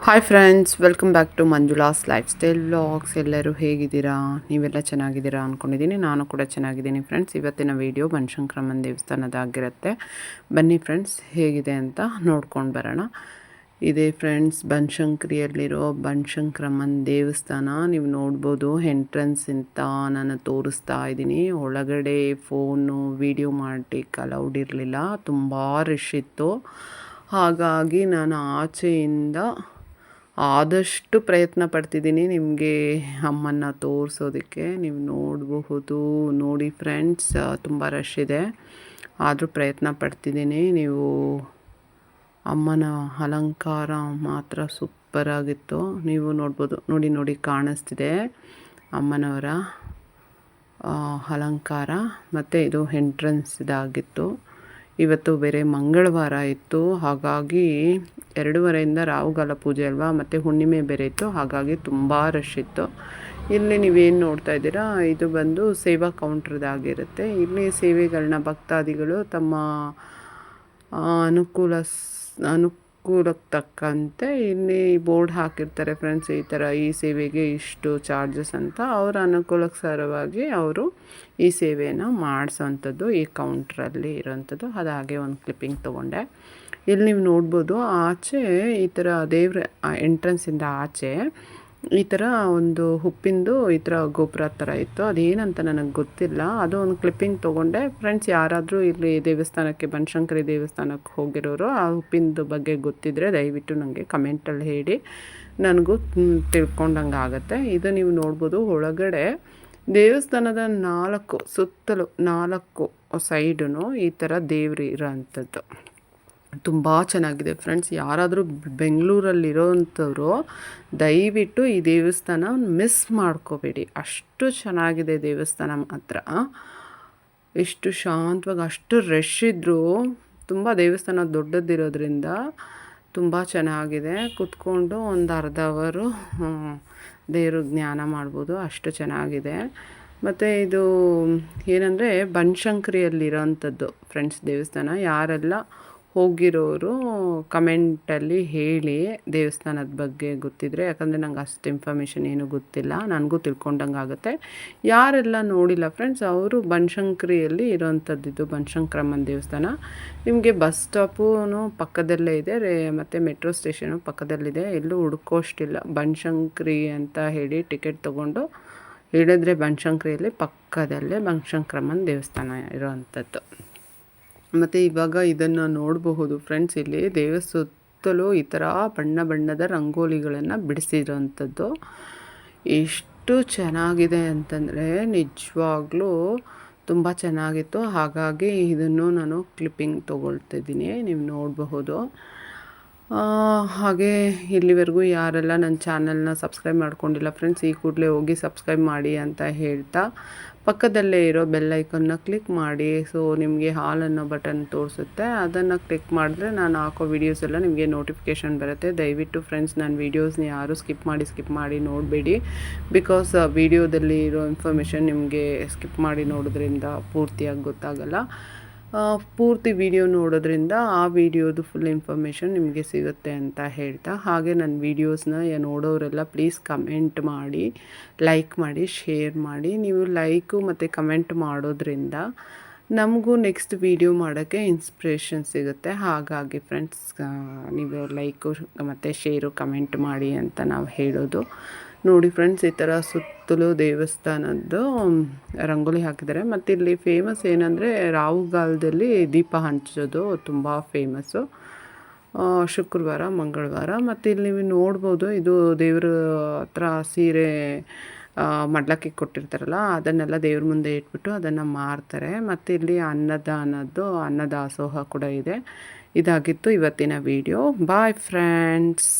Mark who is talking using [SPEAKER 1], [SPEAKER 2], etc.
[SPEAKER 1] Hi friends welcome back to Manjula's lifestyle vlogs ಎಲ್ಲರೂ ಹೇಗಿದ್ದೀರಾ? ನೀವೆಲ್ಲ ಚೆನ್ನಾಗಿದ್ದೀರಾ ಅಂದ್ಕೊಂಡಿದ್ದೀನಿ ನಾನು ಕೂಡ ಚೆನ್ನಾಗಿದ್ದೀನಿ ಫ್ರೆಂಡ್ಸ್ ಇವತ್ತಿನ ವಿಡಿಯೋ ಬನಶಂಕರಮ್ಮನ ದೇವಸ್ಥಾನದಾಗಿರುತ್ತೆ ಬನ್ನಿ ಫ್ರೆಂಡ್ಸ್ ಹೇಗಿದೆ ಅಂತ ನೋಡ್ಕೊಂಡು ಬರೋಣ. ಇದೇ ಫ್ರೆಂಡ್ಸ್ ಬನಶಂಕರಿಯಲ್ಲಿರೋ ಬನಶಂಕರಮ್ಮನ ದೇವಸ್ಥಾನ. ನೀವು ನೋಡ್ಬೋದು ಎಂಟ್ರೆನ್ಸ್ ಅಂತ ನಾನು ತೋರಿಸ್ತಾ ಇದ್ದೀನಿ. ಒಳಗಡೆ ಫೋನು ವೀಡಿಯೋ ಮಾಡಲಿಕ್ಕೆ ಅಲೌಡ್ ಇರಲಿಲ್ಲ. ತುಂಬ ರಶ್ ಇತ್ತು. ಹಾಗಾಗಿ ನಾನು ಆಚೆಯಿಂದ ಆದಷ್ಟು ಪ್ರಯತ್ನ ಪಡ್ತಿದ್ದೀನಿ ನಿಮಗೆ ಅಮ್ಮನ್ನ ತೋರಿಸೋದಕ್ಕೆ. ನೀವು ನೋಡಬಹುದು. ನೋಡಿ ಫ್ರೆಂಡ್ಸ್, ತುಂಬ ರಶ್ ಇದೆ. ಆದರೂ ಪ್ರಯತ್ನ ಪಡ್ತಿದ್ದೀನಿ. ನೀವು ಅಮ್ಮನ ಅಲಂಕಾರ ಮಾತ್ರ ಸೂಪರಾಗಿತ್ತು ನೀವು ನೋಡ್ಬೋದು. ನೋಡಿ ನೋಡಿ ಕಾಣಿಸ್ತಿದೆ ಅಮ್ಮನವರ ಅಲಂಕಾರ. ಮತ್ತು ಇದು ಎಂಟ್ರೆನ್ಸ್ ಇದಾಗಿತ್ತು. ಇವತ್ತು ಬೇರೆ ಮಂಗಳವಾರ ಇತ್ತು, ಹಾಗಾಗಿ ಎರಡೂವರೆಯಿಂದ ರಾಹುಗಾಲ ಪೂಜೆ ಅಲ್ವಾ, ಮತ್ತು ಹುಣ್ಣಿಮೆ ಬೇರೆ ಇತ್ತು, ಹಾಗಾಗಿ ತುಂಬ ರಶ್ ಇತ್ತು. ಇಲ್ಲಿ ನೀವೇನು ನೋಡ್ತಾ ಇದ್ದೀರಾ, ಇದು ಬಂದು ಸೇವಾ ಕೌಂಟ್ರದಾಗಿರುತ್ತೆ ಇಲ್ಲಿ ಸೇವೆಗಳನ್ನ ಭಕ್ತಾದಿಗಳು ತಮ್ಮ ಅನುಕೂಲ ಅನು ಅನುಕೂಲಕ್ಕೆ ತಕ್ಕಂತೆ ಇಲ್ಲಿ ಬೋರ್ಡ್ ಹಾಕಿರ್ತಾರೆ ಫ್ರೆಂಡ್ಸ್ ಈ ಥರ ಈ ಸೇವೆಗೆ ಇಷ್ಟು ಚಾರ್ಜಸ್ ಅಂತ. ಅವರ ಅನುಕೂಲಕ್ಕರವಾಗಿ ಅವರು ಈ ಸೇವೆಯನ್ನು ಮಾಡಿಸೋವಂಥದ್ದು ಈ ಕೌಂಟ್ರಲ್ಲಿ ಇರೋವಂಥದ್ದು ಅದಾಗೆ ಒಂದು ಕ್ಲಿಪ್ಪಿಂಗ್ ತೊಗೊಂಡೆ. ಇಲ್ಲಿ ನೀವು ನೋಡ್ಬೋದು, ಆಚೆ ಈ ಥರ ದೇವ್ರ ಎಂಟ್ರೆನ್ಸಿಂದ ಆಚೆ ಈ ಥರ ಒಂದು ಉಪ್ಪಿಂದು ಈ ಥರ ಗೋಪುರ ಥರ ಇತ್ತು. ಅದೇನಂತ ನನಗೆ ಗೊತ್ತಿಲ್ಲ. ಅದು ಒಂದು ಕ್ಲಿಪ್ಪಿಂಗ್ ತೊಗೊಂಡೆ. ಫ್ರೆಂಡ್ಸ್ ಯಾರಾದರೂ ಇಲ್ಲಿ ದೇವಸ್ಥಾನಕ್ಕೆ ಬನಶಂಕರಿ ದೇವಸ್ಥಾನಕ್ಕೆ ಹೋಗಿರೋರು, ಆ ಉಪ್ಪಿಂದು ಬಗ್ಗೆ ಗೊತ್ತಿದ್ದರೆ ದಯವಿಟ್ಟು ನನಗೆ ಕಮೆಂಟಲ್ಲಿ ಹೇಳಿ. ನನಗೂ ತಿಳ್ಕೊಂಡಂಗೆ ಆಗುತ್ತೆ. ಇದು ನೀವು ನೋಡ್ಬೋದು ಒಳಗಡೆ ದೇವಸ್ಥಾನದ ನಾಲ್ಕು ಸುತ್ತಲೂ ನಾಲ್ಕು ಸೈಡೂ ಈ ಥರ ದೇವ್ರು ಇರೋವಂಥದ್ದು ತುಂಬ ಚೆನ್ನಾಗಿದೆ ಫ್ರೆಂಡ್ಸ್ ಯಾರಾದರೂ ಬೆಂಗಳೂರಲ್ಲಿರೋವಂಥವ್ರು ದಯವಿಟ್ಟು ಈ ದೇವಸ್ಥಾನ ಮಿಸ್ ಮಾಡ್ಕೋಬೇಡಿ. ಅಷ್ಟು ಚೆನ್ನಾಗಿದೆ ದೇವಸ್ಥಾನ ಮಾತ್ರ. ಎಷ್ಟು ಶಾಂತವಾಗಿ, ಅಷ್ಟು ರಶ್ ಇದ್ದರೂ ತುಂಬ ದೇವಸ್ಥಾನ ದೊಡ್ಡದಿರೋದ್ರಿಂದ ತುಂಬ ಚೆನ್ನಾಗಿದೆ. ಕುತ್ಕೊಂಡು ಒಂದು ಅರ್ಧ ಅವರು ದೇವರು ಜ್ಞಾನ ಮಾಡ್ಬೋದು. ಅಷ್ಟು ಚೆನ್ನಾಗಿದೆ. ಮತ್ತು ಇದು ಏನಂದರೆ ಬನಶಂಕರಿಯಲ್ಲಿರೋವಂಥದ್ದು ಫ್ರೆಂಡ್ಸ್ ದೇವಸ್ಥಾನ. ಯಾರೆಲ್ಲ ಹೋಗಿರೋರು ಕಮೆಂಟಲ್ಲಿ ಹೇಳಿ ದೇವಸ್ಥಾನದ ಬಗ್ಗೆ ಗೊತ್ತಿದ್ರೆ, ಯಾಕಂದರೆ ನಂಗೆ ಅಷ್ಟು ಇನ್ಫಾರ್ಮೇಷನ್ ಏನೂ ಗೊತ್ತಿಲ್ಲ. ನನಗೂ ತಿಳ್ಕೊಂಡಂಗೆ ಆಗುತ್ತೆ. ಯಾರೆಲ್ಲ ನೋಡಿಲ್ಲ ಫ್ರೆಂಡ್ಸ್ ಅವರು ಬನಶಂಕರಿಯಲ್ಲಿ ಇರೋವಂಥದ್ದಿದ್ದು ಬನಶಂಕರಮ್ಮನ ದೇವಸ್ಥಾನ. ನಿಮಗೆ ಬಸ್ ಸ್ಟಾಪೂ ಪಕ್ಕದಲ್ಲೇ ಇದೆ, ರೇ, ಮತ್ತು ಮೆಟ್ರೋ ಸ್ಟೇಷನು ಪಕ್ಕದಲ್ಲಿದೆ. ಎಲ್ಲೂ ಹುಡ್ಕೋಷ್ಟಿಲ್ಲ. ಬನಶಂಕರಿ ಅಂತ ಹೇಳಿ ಟಿಕೆಟ್ ತೊಗೊಂಡು ಹೇಳಿದ್ರೆ ಬನಶಂಕರಿಯಲ್ಲಿ ಪಕ್ಕದಲ್ಲೇ ಬನಶಂಕರಮ್ಮನ ದೇವಸ್ಥಾನ ಇರೋವಂಥದ್ದು. ಮತ್ತು ಇವಾಗ ಇದನ್ನು ನೋಡಬಹುದು ಫ್ರೆಂಡ್ಸ್ ಇಲ್ಲಿ ದೇವ ಸುತ್ತಲೂ ಈ ಥರ ಬಣ್ಣ ಬಣ್ಣದ ರಂಗೋಲಿಗಳನ್ನು ಬಿಡಿಸಿರೋಂಥದ್ದು ಎಷ್ಟು ಚೆನ್ನಾಗಿದೆ ಅಂತಂದರೆ ನಿಜವಾಗ್ಲೂ ತುಂಬ ಚೆನ್ನಾಗಿತ್ತು. ಹಾಗಾಗಿ ಇದನ್ನು ನಾನು ಕ್ಲಿಪ್ಪಿಂಗ್ ತೊಗೊಳ್ತಿದ್ದೀನಿ ನೀವು ನೋಡಬಹುದು. ಹಾಗೆ ಇಲ್ಲಿವರೆಗೂ ಯಾರೆಲ್ಲ ನನ್ನ ಚಾನಲ್ನ ಸಬ್ಸ್ಕ್ರೈಬ್ ಮಾಡ್ಕೊಂಡಿಲ್ಲ ಫ್ರೆಂಡ್ಸ್ ಈ ಕೂಡಲೇ ಹೋಗಿ ಸಬ್ಸ್ಕ್ರೈಬ್ ಮಾಡಿ ಅಂತ ಹೇಳ್ತಾ ಪಕ್ಕದಲ್ಲೇ ಇರೋ ಬೆಲ್ ಐಕನ್ನ ಕ್ಲಿಕ್ ಮಾಡಿ ಸೊ ನಿಮಗೆ ಹಾಲ್ ಅನ್ನೋ ಬಟನ್ ತೋರಿಸುತ್ತೆ. ಅದನ್ನು ಕ್ಲಿಕ್ ಮಾಡಿದ್ರೆ ನಾನು ಹಾಕೋ ವೀಡಿಯೋಸ್ ಎಲ್ಲ ನಿಮಗೆ ನೋಟಿಫಿಕೇಷನ್ ಬರುತ್ತೆ. ದಯವಿಟ್ಟು ಫ್ರೆಂಡ್ಸ್ ನನ್ನ ವೀಡಿಯೋಸ್ನ ಯಾರು ಸ್ಕಿಪ್ ಮಾಡಿ ಸ್ಕಿಪ್ ಮಾಡಿ ನೋಡಬೇಡಿ. ಬಿಕಾಸ್ ವೀಡಿಯೋದಲ್ಲಿ ಇರೋ ಇನ್ಫಾರ್ಮೇಷನ್ ನಿಮಗೆ ಸ್ಕಿಪ್ ಮಾಡಿ ನೋಡೋದ್ರಿಂದ ಪೂರ್ತಿಯಾಗಿ ಗೊತ್ತಾಗಲ್ಲ. ಪೂರ್ತಿ ವಿಡಿಯೋ ನೋಡೋದ್ರಿಂದ ಆ ವಿಡಿಯೋದು ಫುಲ್ ಇನ್ಫಾರ್ಮೇಷನ್ ನಿಮಗೆ ಸಿಗುತ್ತೆ ಅಂತ ಹೇಳ್ತಾ, ಹಾಗೆ ನನ್ನ ವೀಡಿಯೋಸ್ನ ನೋಡೋರೆಲ್ಲ ಪ್ಲೀಸ್ ಕಮೆಂಟ್ ಮಾಡಿ ಲೈಕ್ ಮಾಡಿ ಶೇರ್ ಮಾಡಿ. ನೀವು ಲೈಕು ಮತ್ತು ಕಮೆಂಟ್ ಮಾಡೋದ್ರಿಂದ ನಮಗೂ ನೆಕ್ಸ್ಟ್ ವಿಡಿಯೋ ಮಾಡೋಕ್ಕೆ ಇನ್ಸ್ಪಿರೇಷನ್ ಸಿಗುತ್ತೆ. ಹಾಗಾಗಿ ಫ್ರೆಂಡ್ಸ್ ನೀವು ಲೈಕು ಮತ್ತು ಶೇರು ಕಮೆಂಟ್ ಮಾಡಿ ಅಂತ ನಾವು ಹೇಳೋದು. ನೋಡಿ ಫ್ರೆಂಡ್ಸ್ ಈ ಥರ ಸುತ್ತಲೂ ದೇವಸ್ಥಾನದ್ದು ರಂಗೋಲಿ ಹಾಕಿದ್ದಾರೆ. ಮತ್ತು ಇಲ್ಲಿ ಫೇಮಸ್ ಏನಂದರೆ, ರಾಹುಗಾಲದಲ್ಲಿ ದೀಪ ಹಂಚೋದು ತುಂಬ ಫೇಮಸ್ಸು ಶುಕ್ರವಾರ, ಮಂಗಳವಾರ. ಮತ್ತು ಇಲ್ಲಿ ನೀವು ನೋಡ್ಬೋದು, ಇದು ದೇವ್ರ ಹತ್ರ ಸೀರೆ ಮಡ್ಲಕ್ಕಿ ಕೊಟ್ಟಿರ್ತಾರಲ್ಲ, ಅದನ್ನೆಲ್ಲ ದೇವ್ರ ಮುಂದೆ ಇಟ್ಬಿಟ್ಟು ಅದನ್ನು ಮಾರ್ತಾರೆ. ಮತ್ತು ಇಲ್ಲಿ ಅನ್ನದಾನದ್ದು, ಅನ್ನದಾಸೋಹ ಕೂಡ ಇದೆ. ಇದಾಗಿತ್ತು ಇವತ್ತಿನ ವಿಡಿಯೋ ಬಾಯ್ ಫ್ರೆಂಡ್ಸ್